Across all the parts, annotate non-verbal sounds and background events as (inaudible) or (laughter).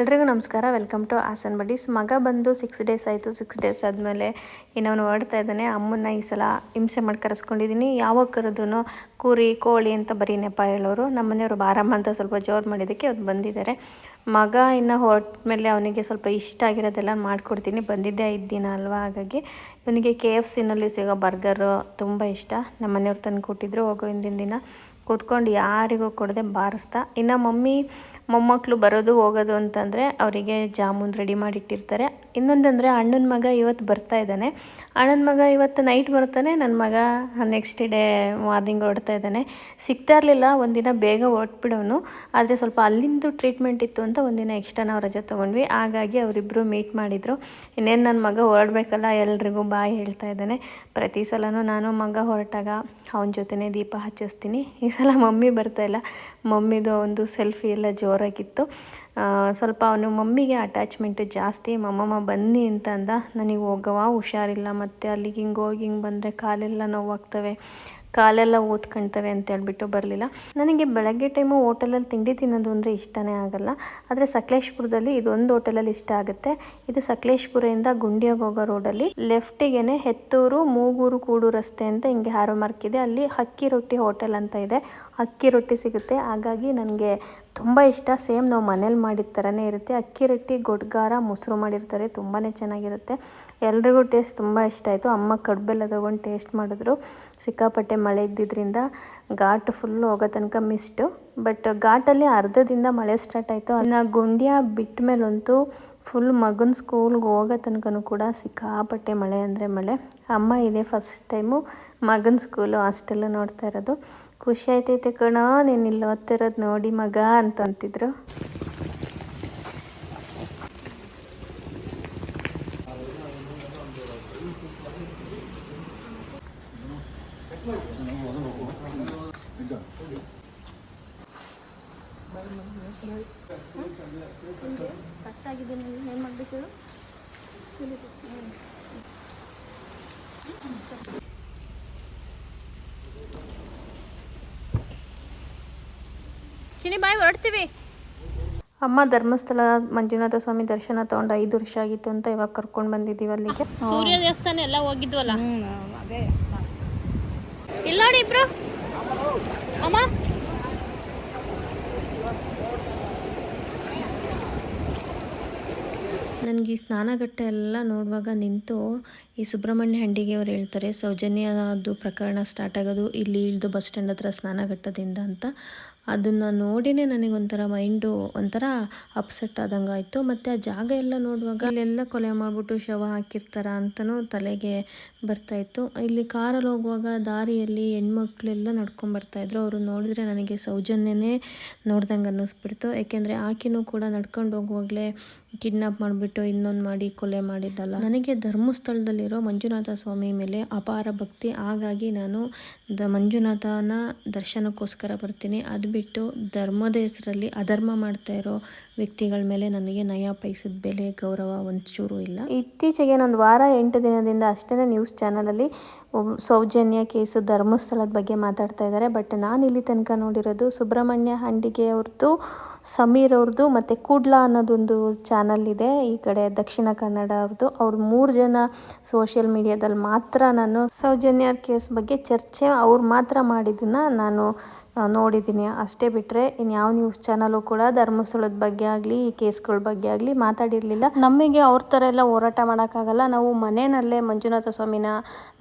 ಎಲ್ರಿಗೂ ನಮಸ್ಕಾರ. Welcome to Hassan ಬಡೀಸ್ ಮಗ ಬಂದು ಸಿಕ್ಸ್ ಡೇಸ್ ಆಯಿತು. ಸಿಕ್ಸ್ ಡೇಸ್ ಆದಮೇಲೆ ಇನ್ನವನು ಹೊರಡ್ತಾ ಇದ್ದಾನೆ. ಅಮ್ಮನ್ನ ಈ ಸಲ ಹಿಂಸೆ ಮಾಡಿ ಕರೆಸ್ಕೊಂಡಿದ್ದೀನಿ. ಯಾವ ಕರೆದೂ ಕುರಿ, ಕೋಳಿ ಅಂತ ಬರೀ ನೆಪ ಹೇಳೋರು. ನಮ್ಮ ಮನೆಯವರು ಬಾರಮ್ಮ ಅಂತ ಸ್ವಲ್ಪ ಜೋರು ಮಾಡಿದ್ದಕ್ಕೆ ಅವ್ರು ಬಂದಿದ್ದಾರೆ. ಮಗ ಇನ್ನು ಮೇಲೆ ಅವನಿಗೆ ಸ್ವಲ್ಪ ಇಷ್ಟ ಆಗಿರೋದೆಲ್ಲ ಮಾಡಿಕೊಡ್ತೀನಿ. ಬಂದಿದ್ದೆ ಐದು ದಿನ ಅಲ್ವಾ? ಹಾಗಾಗಿ ಇವನಿಗೆ ಕೆ ಎಫ್ ಸಿನಲ್ಲಿ ಸಿಗೋ ಬರ್ಗರು ತುಂಬ ಇಷ್ಟ. ನಮ್ಮ ಮನೆಯವ್ರು ತಂದು ಕೊಟ್ಟಿದ್ರು ಹೋಗೋ ಹಿಂದಿನ ದಿನ ಕೂತ್ಕೊಂಡು ಯಾರಿಗೂ ಕೊಡದೆ ಬಾರಿಸ್ತಾ. ಇನ್ನು ಮಮ್ಮಿ ಮೊಮ್ಮಕ್ಕಳು ಬರೋದು ಹೋಗೋದು ಅಂತಂದರೆ ಅವರಿಗೆ ಜಾಮೂನ್ ರೆಡಿ ಮಾಡಿಟ್ಟಿರ್ತಾರೆ. ಇನ್ನೊಂದಂದರೆ ಅಣ್ಣನ ಮಗ ಇವತ್ತು ಬರ್ತಾ ಇದ್ದಾನೆ. ಅಣ್ಣನ ಮಗ ಇವತ್ತು ನೈಟ್ ಬರ್ತಾನೆ ನನ್ನ ಮಗ ನೆಕ್ಸ್ಟ್ ಡೇ ಮಾರ್ನಿಂಗ್ ಹೊರಡ್ತಾ ಇದ್ದಾನೆ. ಸಿಗ್ತಾ ಇರಲಿಲ್ಲ, ಒಂದಿನ ಬೇಗ ಹೊರಟ್ಬಿಡೋನು. ಆದರೆ ಸ್ವಲ್ಪ ಅಲ್ಲಿಂದು ಟ್ರೀಟ್ಮೆಂಟ್ ಇತ್ತು ಅಂತ ಒಂದಿನ ಎಕ್ಸ್ಟ್ರಾ ನಾವು ರಜೆ ತೊಗೊಂಡ್ವಿ. ಹಾಗಾಗಿ ಅವರಿಬ್ಬರು ಮೀಟ್ ಮಾಡಿದರು. ಇನ್ನೇನು ನನ್ನ ಮಗ ಹೊರಡ್ಬೇಕಲ್ಲ, ಎಲ್ರಿಗೂ ಬಾಯ್ ಹೇಳ್ತಾ ಇದ್ದಾನೆ. ಪ್ರತಿ ಸಲನೂ ನಾನು ಮಗ ಹೊರಟಾಗ ಅವನ ಜೊತೆನೇ ದೀಪ ಹಚ್ಚಿಸ್ತೀನಿ. ಈ ಸಲ ಮಮ್ಮಿ ಬರ್ತಾ ಇಲ್ಲ. ಮಮ್ಮಿದು ಒಂದು ಸೆಲ್ಫಿ ಎಲ್ಲ ಜೋರಾಗಿತ್ತು. ಸ್ವಲ್ಪ ಅವನು ಮಮ್ಮಿಗೆ ಅಟ್ಯಾಚ್ಮೆಂಟು ಜಾಸ್ತಿ, ಮಮ್ಮಮ್ಮ, ಬನ್ನಿ ಅಂತ ಅಂದ. ನನಗೆ ಹೋಗವ ಹುಷಾರಿಲ್ಲ. ಮತ್ತು ಅಲ್ಲಿಗೆ ಹಿಂಗೆ ಹೋಗಿ ಹಿಂಗೆ ಬಂದರೆ ಕಾಲೆಲ್ಲ ನೋವಾಗ್ತವೆ. ಕಾಲೆಲ್ಲ ಊದ್ಕೊಳ್ತವೆ ಅಂತ ಹೇಳ್ಬಿಟ್ಟು ಬರಲಿಲ್ಲ. ನನಗೆ ಬೆಳಗ್ಗೆ ಟೈಮು ಹೋಟೆಲಲ್ಲಿ ತಿಂಡಿ ತಿನ್ನೋದು ಅಂದರೆ ಇಷ್ಟನೇ ಆಗಲ್ಲ. ಆದರೆ ಸಕಲೇಶ್ಪುರದಲ್ಲಿ ಇದೊಂದು ಹೋಟೆಲಲ್ಲಿ ಇಷ್ಟ ಆಗುತ್ತೆ. ಇದು ಸಕಲೇಶ್ಪುರದಿಂದ ಗುಂಡಿಯಾಗ ಹೋಗೋ ರೋಡಲ್ಲಿ ಲೆಫ್ಟಿಗೆನೆ ಹೆತ್ತೂರು, ಮೂಗೂರು ಕೂಡು ರಸ್ತೆ ಅಂತ ಹಿಂಗೆ ಹಾರೋ ಮಾರ್ಕ್ ಇದೆ. ಅಲ್ಲಿ ಅಕ್ಕಿ ರೊಟ್ಟಿ ಹೋಟೆಲ್ ಅಂತ ಇದೆ. ಅಕ್ಕಿ ರೊಟ್ಟಿ ಸಿಗುತ್ತೆ. ಹಾಗಾಗಿ ನನಗೆ ತುಂಬ ಇಷ್ಟ. ಸೇಮ್ ನಾವು ಮನೇಲಿ ಮಾಡಿದ ಥರನೇ ಇರುತ್ತೆ. ಅಕ್ಕಿ ರೊಟ್ಟಿ, ಗೊಡ್ಗಾರ, ಮೊಸರು ಮಾಡಿರ್ತಾರೆ. ತುಂಬಾ ಚೆನ್ನಾಗಿರುತ್ತೆ. ಎಲ್ರಿಗೂ ಟೇಸ್ಟ್ ತುಂಬ ಇಷ್ಟ ಆಯಿತು. ಅಮ್ಮ ಕಡ್ಬೆಲ್ಲ ತೊಗೊಂಡು ಟೇಸ್ಟ್ ಮಾಡಿದ್ರು. ಸಿಕ್ಕಾಪಟ್ಟೆ ಮಳೆ ಇದ್ದಿದ್ದರಿಂದ ಘಾಟ್ ಫುಲ್ಲು ಹೋಗೋ ತನಕ ಮಿಸ್ಟು ಬಟ್ ಘಾಟಲ್ಲಿ ಅರ್ಧದಿಂದ ಮಳೆ ಸ್ಟಾರ್ಟ್ ಆಯಿತು. ಅದನ್ನ ಗುಂಡ್ಯ ಬಿಟ್ಟ ಮೇಲಂತೂ ಫುಲ್ ಮಗನ ಸ್ಕೂಲ್ಗೆ ಹೋಗೋ ತನಕನೂ ಕೂಡ ಸಿಕ್ಕಾಪಟ್ಟೆ ಮಳೆ ಅಂದರೆ ಮಳೆ. ಅಮ್ಮ ಇದೆ ಫಸ್ಟ್ ಟೈಮು ಮಗನ ಸ್ಕೂಲು ಹಾಸ್ಟೆಲ್ಲು ನೋಡ್ತಾ ಇರೋದು. ಖುಷಿ ಆಯ್ತೈತೆ ಕಣೋ, ನೀನು ಇಲ್ಲಿ ಓದ್ತಿರೋದು ನೋಡಿ ಮಗ ಅಂತ ಅಂತಿದ್ರು. ಕಷ್ಟ ಆಗಿದೆ ಏನು ಮಾಡಬೇಕು ಚಿನಿ ಬಾಯ್ ಹೊರಡ್ತೀವಿ. ಅಮ್ಮ ಧರ್ಮಸ್ಥಳ ಮಂಜುನಾಥ ಸ್ವಾಮಿ ದರ್ಶನ ತಗೊಂಡು ಐದು ವರ್ಷ ಆಗಿತ್ತು ಅಂತ ಇವಾಗ ಕರ್ಕೊಂಡ್ ಬಂದಿದ್ದೀವಿ ಅಲ್ಲಿಗೆ. ಸೂರ್ಯ ದೇವಸ್ಥಾನ ಎಲ್ಲ ಹೋಗಿದ್ವಲ್ಲ? ಇಲ್ಲ ನೋಡಿ ಇಬ್ರು. ಅಮ್ಮ. ನನಗೆ ಈ ಸ್ನಾನಘಟ್ಟ ಎಲ್ಲ ನೋಡುವಾಗ ನಿಂತು ಈ ಸುಬ್ರಹ್ಮಣ್ಯ ಹಂಡಿಗೆ ಅವ್ರು ಹೇಳ್ತಾರೆ ಸೌಜನ್ಯದು ಪ್ರಕರಣ ಸ್ಟಾರ್ಟ್ ಆಗೋದು, ಇಲ್ಲಿ ಇಳಿದು ಬಸ್ ಸ್ಟ್ಯಾಂಡ್ ಹತ್ರ ಸ್ನಾನಘಟ್ಟದಿಂದ ಅಂತ. ಅದನ್ನು ನೋಡಿನೇ ನನಗೊಂಥರ ಮೈಂಡು ಒಂಥರ ಅಪ್ಸೆಟ್ ಆದಂಗೆ ಆಯಿತು. ಮತ್ತು ಆ ಜಾಗ ಎಲ್ಲ ನೋಡುವಾಗ ಅಲ್ಲೆಲ್ಲ ಕೊಲೆ ಮಾಡಿಬಿಟ್ಟು ಶವ ಹಾಕಿರ್ತಾರ ಅಂತಲೂ ತಲೆಗೆ ಬರ್ತಾಯಿತ್ತು ಇಲ್ಲಿ ಕಾರಲ್ಲಿ ಹೋಗುವಾಗ ದಾರಿಯಲ್ಲಿ ಹೆಣ್ಮಕ್ಳೆಲ್ಲ ನಡ್ಕೊಂಡು ಬರ್ತಾಯಿದ್ರು ಅವರು ನೋಡಿದ್ರೆ ನನಗೆ ಸೌಜನ್ಯನೇ ನೋಡ್ದಂಗೆ ಅನ್ನಿಸ್ಬಿಡ್ತು. ಯಾಕೆಂದರೆ ಆಕೆನೂ ಕೂಡ ನಡ್ಕೊಂಡು ಹೋಗುವಾಗಲೇ ಕಿಡ್ನಾಪ್ ಮಾಡಿಬಿಟ್ಟು ಇನ್ನೊಂದು ಮಾಡಿ ಕೊಲೆ ಮಾಡಿದ್ದಲ್ಲ. ನನಗೆ ಧರ್ಮಸ್ಥಳದಲ್ಲಿರೋ ಮಂಜುನಾಥ ಸ್ವಾಮಿ ಮೇಲೆ ಅಪಾರ ಭಕ್ತಿ. ಹಾಗಾಗಿ ನಾನು ದ ಮಂಜುನಾಥನ ದರ್ಶನಕ್ಕೋಸ್ಕರ ಬರ್ತೀನಿ. ಅದು ಬಿಟ್ಟು ಧರ್ಮದ ಹೆಸರಲ್ಲಿ ಅಧರ್ಮ ಮಾಡ್ತಾ ಇರೋ ವ್ಯಕ್ತಿಗಳ ಮೇಲೆ ನನಗೆ ನಯ ಪೈಸದ ಬೆಲೆ, ಗೌರವ ಒಂಚೂರು ಇಲ್ಲ. ಇತ್ತೀಚೆಗೆ ಒಂದು ವಾರ ಎಂಟು ದಿನದಿಂದ ಅಷ್ಟೇ ನ್ಯೂಸ್ ಚಾನಲಲ್ಲಿ ಸೌಜನ್ಯ ಕೇಸು ಧರ್ಮಸ್ಥಳದ ಬಗ್ಗೆ ಮಾತಾಡ್ತಾ ಇದ್ದಾರೆ ಬಟ್ ನಾನು ಇಲ್ಲಿ ತನಕ ನೋಡಿರೋದು ಸುಬ್ರಹ್ಮಣ್ಯ ಹಂಡಿಗೆ ಅವ್ರದ್ದು ಸಮೀರ್ ಅವ್ರದ್ದು ಮತ್ತು ಕೂಡ್ಲಾ ಅನ್ನೋದೊಂದು ಚಾನಲ್ ಇದೆ ಈ ಕಡೆ ದಕ್ಷಿಣ ಕನ್ನಡ ಅವ್ರದ್ದು ಅವ್ರು ಮೂರು ಜನ ಸೋಷಿಯಲ್ ಮೀಡಿಯಾದಲ್ಲಿ ಮಾತ್ರ ನಾನು ಸೌಜನ್ಯ ಕೇಸ್ ಬಗ್ಗೆ ಚರ್ಚೆ ಅವ್ರು ಮಾತ್ರ ಮಾಡಿದ್ದನ್ನು ನಾನು ನೋಡಿದ್ದೀನಿ. ಅಷ್ಟೇ ಬಿಟ್ಟರೆ ಇನ್ಯಾವ ನ್ಯೂಸ್ ಚಾನಲು ಕೂಡ ಧರ್ಮಸ್ಥಳದ ಬಗ್ಗೆ ಆಗಲಿ, ಈ ಕೇಸ್ಗಳ ಬಗ್ಗೆ ಆಗಲಿ ಮಾತಾಡಿರಲಿಲ್ಲ. ನಮಗೆ ಅವ್ರ ಥರ ಎಲ್ಲ ಹೋರಾಟ ಮಾಡೋಕ್ಕಾಗಲ್ಲ. ನಾವು ಮನೆಯಲ್ಲೇ ಮಂಜುನಾಥ ಸ್ವಾಮಿನ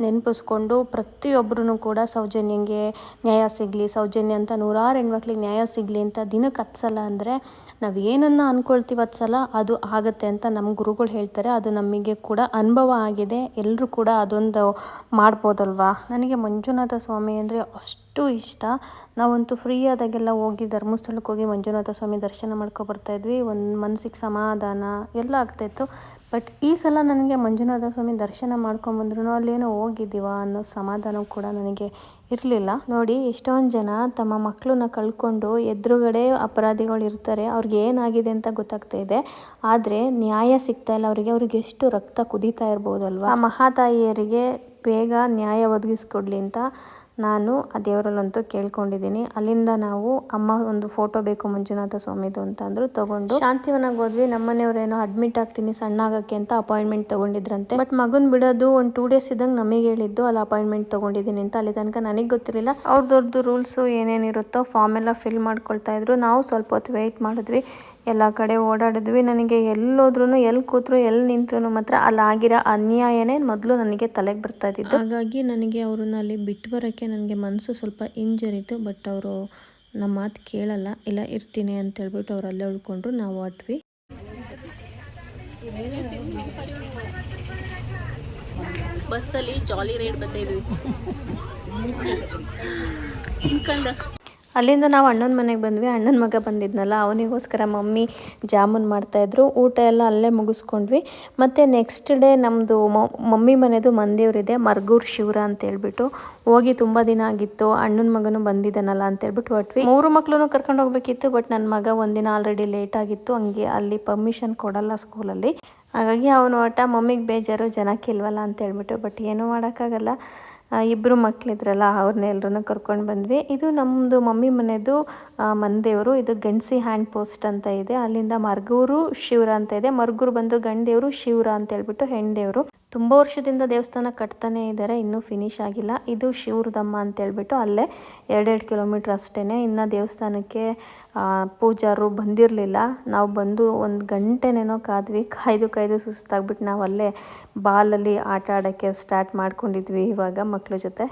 ನೆನಪಿಸ್ಕೊಂಡು ಪ್ರತಿಯೊಬ್ಬರೂ ಕೂಡ ಸೌಜನ್ಯಂಗೆ ನ್ಯಾಯ ಸಿಗಲಿ, ಸೌಜನ್ಯ ಅಂತ ನೂರಾರು ಹೆಣ್ಮಕ್ಳಿಗೆ ನ್ಯಾಯ ಸಿಗಲಿ ಅಂತ ದಿನಕ್ಕೆ ಹತ್ಸಲ್ಲ ಸಲ ಅಂದರೆ ನಾವು ಏನನ್ನು ಅಂದ್ಕೊಳ್ತೀವಿ ಹತ್ತು ಸಲ, ಅದು ಆಗುತ್ತೆ ಅಂತ ನಮ್ಮ ಗುರುಗಳು ಹೇಳ್ತಾರೆ. ಅದು ನಮಗೆ ಕೂಡ ಅನುಭವ ಆಗಿದೆ. ಎಲ್ಲರೂ ಕೂಡ ಅದೊಂದು ಮಾಡ್ಬೋದಲ್ವಾ? ನನಗೆ ಮಂಜುನಾಥ ಸ್ವಾಮಿ ಅಂದರೆ ಅಷ್ಟು ಇಷ್ಟ. ನಾವಂತೂ ಫ್ರೀ ಆದಾಗೆಲ್ಲ ಹೋಗಿ ಧರ್ಮಸ್ಥಳಕ್ಕೆ ಹೋಗಿ ಮಂಜುನಾಥ ಸ್ವಾಮಿ ದರ್ಶನ ಮಾಡ್ಕೊ ಬರ್ತಾ ಇದ್ವಿ. ಒಂದು ಮನಸ್ಸಿಗೆ ಸಮಾಧಾನ ಎಲ್ಲ ಆಗ್ತಾಯಿತ್ತು ಬಟ್ ಈ ಸಲ ನನಗೆ ಮಂಜುನಾಥ ಸ್ವಾಮಿ ದರ್ಶನ ಮಾಡ್ಕೊಂಬಂದ್ರೂ ಅಲ್ಲೇನೋ ಹೋಗಿದ್ದೀವ ಅನ್ನೋ ಸಮಾಧಾನ ಕೂಡ ನನಗೆ ಇರಲಿಲ್ಲ. ನೋಡಿ, ಎಷ್ಟೊಂದು ಜನ ತಮ್ಮ ಮಕ್ಕಳನ್ನ ಕಳ್ಕೊಂಡು ಎದುರುಗಡೆ ಅಪರಾಧಿಗಳು ಇರ್ತಾರೆ. ಅವ್ರಿಗೆ ಏನಾಗಿದೆ ಅಂತ ಗೊತ್ತಾಗ್ತಾ ಇದೆ. ಆದರೆ ನ್ಯಾಯ ಸಿಗ್ತಾ ಇಲ್ಲ. ಅವರಿಗೆ ಅವ್ರಿಗೆ ಎಷ್ಟು ರಕ್ತ ಕುದೀತಾ ಇರ್ಬೋದಲ್ವ? ಮಹಾತಾಯಿಯರಿಗೆ ಬೇಗ ನ್ಯಾಯ ಒದಗಿಸ್ಕೊಡ್ಲಿ ಅಂತ ನಾನು ಆ ದೇವರಲ್ಲಂತೂ ಕೇಳ್ಕೊಂಡಿದ್ದೀನಿ. ಅಲ್ಲಿಂದ ನಾವು ಅಮ್ಮ ಒಂದು ಫೋಟೋ ಬೇಕು ಮಂಜುನಾಥ ಸ್ವಾಮಿದು ಅಂತ ಅಂದ್ರು, ತಗೊಂಡು ಶಾಂತಿವನಾಗ ಹೋದ್ವಿ. ನಮ್ಮನೆಯವ್ರೇನೋ ಅಡ್ಮಿಟ್ ಆಗ್ತೀನಿ ಸಣ್ಣ ಆಗಕ್ಕೆ ಅಂತ ಅಪಾಯಿಂಟ್ಮೆಂಟ್ ತಗೊಂಡಿದ್ರಂತೆ. ಬಟ್ ಮಗನ್ ಬಿಡೋದು ಒಂದು ಟೂ ಡೇಸ್ ಇದ್ದಂಗೆ ನಮಗೆ ಹೇಳಿದ್ದು, ಅಲ್ಲಿ ಅಪಾಯಿಂಟ್ಮೆಂಟ್ ತಗೊಂಡಿದ್ದೀನಿ ಅಂತ. ಅಲ್ಲಿ ತನಕ ನನಗೆ ಗೊತ್ತಿರಲಿಲ್ಲ. ಅವ್ರದ್ದು ರೂಲ್ಸು ಏನೇನಿರುತ್ತೋ ಫಾರ್ಮ್ ಎಲ್ಲ ಫಿಲ್ ಮಾಡ್ಕೊಳ್ತಾ ಇದ್ರು. ನಾವು ಸ್ವಲ್ಪ ಹೊತ್ತು ವೆಯ್ಟ್ ಮಾಡಿದ್ವಿ. ಎಲ್ಲ ಕಡೆ ಓಡಾಡಿದ್ವಿ. ನನಗೆ ಎಲ್ಲೋದ್ರೂ ಎಲ್ಲಿ ಕೂತ್ರು ಎಲ್ಲಿ ನಿಂತ್ರು ಮಾತ್ರ ಅಲ್ಲಿ ಆಗಿರೋ ಅನ್ಯಾಯನೇ ಮೊದಲು ನನಗೆ ತಲೆಗೆ ಬರ್ತಾ ಇದ್ದಿತ್ತು ಹಾಗಾಗಿ ನನಗೆ ಅವ್ರನ್ನ ಅಲ್ಲಿ ಬಿಟ್ಟು ಬರೋಕ್ಕೆ ನನಗೆ ಮನಸ್ಸು ಸ್ವಲ್ಪ ಇಂಜರಿತು ಬಟ್ ಅವರು ನಮ್ಮ ಮಾತು ಕೇಳಲ್ಲ ಇಲ್ಲ ಇರ್ತೀನಿ ಅಂತ ಹೇಳ್ಬಿಟ್ಟು ಅವ್ರು ಅಲ್ಲೇ ಉಳ್ಕೊಂಡ್ರು ನಾವು ಹೊಟ್ವಿ ಬಸ್ಸಲ್ಲಿ ಜಾಲಿ ರೈಡ್ ಬರ್ತಾ ಇದ್ವಿ. (laughs) ಅಲ್ಲಿಂದ ನಾವು ಅಣ್ಣನ ಮನೆಗೆ ಬಂದ್ವಿ. ಅಣ್ಣನ ಮಗ ಬಂದಿದ್ನಲ್ಲ, ಅವನಿಗೋಸ್ಕರ ಮಮ್ಮಿ ಜಾಮೂನ್ ಮಾಡ್ತಾಯಿದ್ರು. ಊಟ ಎಲ್ಲ ಅಲ್ಲೇ ಮುಗಿಸ್ಕೊಂಡ್ವಿ. ಮತ್ತು ನೆಕ್ಸ್ಟ್ ಡೇ ನಮ್ಮದು ಮಮ್ಮಿ ಮನೆದು ಮಂದೇವ್ರಿದೆ ಮರ್ಗೂರ್ ಶಿವರ ಅಂತ ಹೇಳ್ಬಿಟ್ಟು ಹೋಗಿ ತುಂಬ ದಿನ ಆಗಿತ್ತು, ಅಣ್ಣನ ಮಗನೂ ಬಂದಿದ್ದಾನಲ್ಲ ಅಂತ ಹೇಳ್ಬಿಟ್ಟು ಹೊಟ್ವಿ ಮೂರು ಮಕ್ಕಳೂ ಕರ್ಕೊಂಡು ಹೋಗ್ಬೇಕಿತ್ತು ಬಟ್ ನನ್ನ ಮಗ ಒಂದಿನ ಆಲ್ರೆಡಿ ಲೇಟ್ ಆಗಿತ್ತು. ಹಂಗೆ ಅಲ್ಲಿ ಪರ್ಮಿಷನ್ ಕೊಡಲ್ಲ ಸ್ಕೂಲಲ್ಲಿ ಹಾಗಾಗಿ ಅವನು ಆಟ ಮಮ್ಮಿಗೆ ಬೇಜಾರು ಜನಕ್ಕಿಲ್ವಲ್ಲ ಅಂತ ಹೇಳ್ಬಿಟ್ಟು ಬಟ್ ಏನೂ ಮಾಡೋಕ್ಕಾಗಲ್ಲ. ಇಬ್ಬರು ಮಕ್ಕಳಿದ್ರಲ್ಲ ಅವ್ರನ್ನ ಎಲ್ಲರೂ ಕರ್ಕೊಂಡು ಬಂದ್ವಿ. ಇದು ನಮ್ಮದು ಮಮ್ಮಿ ಮನೆದು ಮಂದೇವರು ಇದು ಗಂಡಸಿ ಹ್ಯಾಂಡ್ ಪೋಸ್ಟ್ ಅಂತ ಇದೆ. ಅಲ್ಲಿಂದ ಮರ್ಗೂರು ಶಿವರ ಅಂತ ಇದೆ. ಮರ್ಗೂರು ಬಂದು ಗಂಡೇವರು ಶಿವರ ಅಂತ ಹೇಳ್ಬಿಟ್ಟು ಹೆಣ್ದೇವರು. ತುಂಬ ವರ್ಷದಿಂದ ದೇವಸ್ಥಾನ ಕಟ್ತಾನೇ ಇದ್ದಾರೆ, ಇನ್ನೂ ಫಿನಿಶ್ ಆಗಿಲ್ಲ. ಇದು ಶಿವರದಮ್ಮ ಅಂತ ಹೇಳ್ಬಿಟ್ಟು ಅಲ್ಲೇ ಎರಡೆರಡು ಕಿಲೋಮೀಟ್ರ್ ಅಷ್ಟೇ ಇನ್ನು ದೇವಸ್ಥಾನಕ್ಕೆ ಪೂಜಾರು ಬಂದಿರಲಿಲ್ಲ. ನಾವು ಬಂದು ಒಂದು ಗಂಟೆನೇನೋ ಕಾದ್ವಿ, ಕಾಯ್ದು ಕಾಯ್ದು ಸುಸ್ತಾಗ್ಬಿಟ್ಟು ನಾವು ಅಲ್ಲೇ ಬಾಲಲ್ಲಿ ಆಟ ಆಡೋಕ್ಕೆ ಸ್ಟಾರ್ಟ್ ಮಾಡ್ಕೊಂಡಿದ್ವಿ ಇವಾಗ ಮಕ್ಕಳ ಜೊತೆ.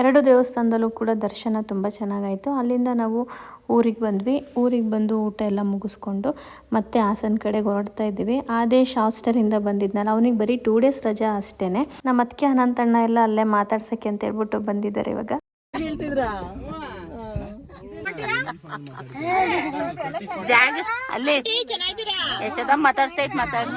ಎರಡು ದೇವಸ್ಥಾನದಲ್ಲೂ ಕೂಡ ದರ್ಶನ ತುಂಬ ಚೆನ್ನಾಗಾಯಿತು. ಅಲ್ಲಿಂದ ನಾವು ಊರಿಗೆ ಬಂದ್ವಿ. ಊರಿಗೆ ಬಂದು ಊಟ ಎಲ್ಲ ಮುಗಿಸ್ಕೊಂಡು ಮತ್ತೆ ಹಾಸನ ಕಡೆಗೆ ಹೊರಡ್ತಾ ಇದ್ದೀವಿ. ಆದೇಶ್ ಹಾಸ್ಟೆಲಿಂದ ಬಂದಿದ್ನಲ್ಲ, ಅವನಿಗೆ ಬರೀ ಟೂ ಡೇಸ್ ರಜಾ ಅಷ್ಟೇ ನಮ್ಮ ಅತ್ತಿಗೆ ಅನಂತಣ್ಣ ಎಲ್ಲ ಅಲ್ಲೇ ಮಾತಾಡ್ಸೋಕ್ಕೆ ಅಂತ ಹೇಳ್ಬಿಟ್ಟು ಬಂದಿದ್ದಾರೆ ಇವಾಗ. ಅಲ್ಲೇ ಯಶೋದ ಮಾತಾಡ್ಸ್ತೈತ್ ಮಾತಾಡ್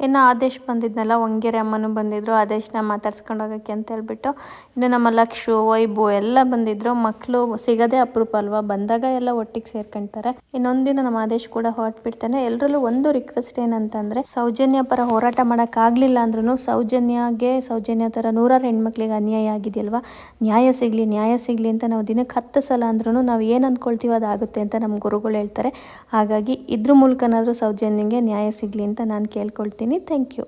ಇನ್ನು ಆದೇಶ್ ಬಂದಿದ್ನಲ್ಲ, ಒಂಗೆರೆ ಅಮ್ಮನೂ ಬಂದಿದ್ರು. ಆದೇಶನ ಮಾತಾಡ್ಸ್ಕೊಂಡು ಹೋಗೋಕ್ಕೆ ಅಂತ ಹೇಳ್ಬಿಟ್ಟು, ಇನ್ನು ನಮ್ಮ ಲಕ್ಷು ವೈಬು ಎಲ್ಲ ಬಂದಿದ್ರು. ಮಕ್ಕಳು ಸಿಗೋದೇ ಅಪರೂಪ ಅಲ್ವಾ? ಬಂದಾಗ ಎಲ್ಲ ಒಟ್ಟಿಗೆ ಸೇರ್ಕೊಂತಾರೆ. ಇನ್ನೊಂದಿನ ನಮ್ಮ ಆದೇಶ್ ಕೂಡ ಹೊರಟ್ಬಿಡ್ತಾನೆ. ಎಲ್ಲರಲ್ಲೂ ಒಂದು ರಿಕ್ವೆಸ್ಟ್ ಏನಂತಂದ್ರೆ, ಸೌಜನ್ಯ ಪರ ಹೋರಾಟ ಮಾಡೋಕ್ಕಾಗಲಿಲ್ಲ ಅಂದ್ರೂ ಸೌಜನ್ಯಗೆ, ಸೌಜನ್ಯ ಥರ ನೂರಾರು ಹೆಣ್ಮಕ್ಳಿಗೆ ಅನ್ಯಾಯ ಆಗಿದೆಯಲ್ವಾ? ನ್ಯಾಯ ಸಿಗಲಿ ನ್ಯಾಯ ಸಿಗಲಿ ಅಂತ ನಾವು ದಿನಕ್ಕೆ ಹತ್ತು ಸಲ ಅಂದ್ರೂ ನಾವು ಏನು ಅಂದ್ಕೊಳ್ತೀವಿ ಅದಾಗುತ್ತೆ ಅಂತ ನಮ್ಮ ಗುರುಗಳು ಹೇಳ್ತಾರೆ. ಹಾಗಾಗಿ ಇದ್ರ ಮೂಲಕನಾದರೂ ಸೌಜನ್ಯಗೆ ನ್ಯಾಯ ಸಿಗಲಿ ಅಂತ ನಾನು ಕೇಳ್ಕೊಳ್ತೀನಿ. Thank you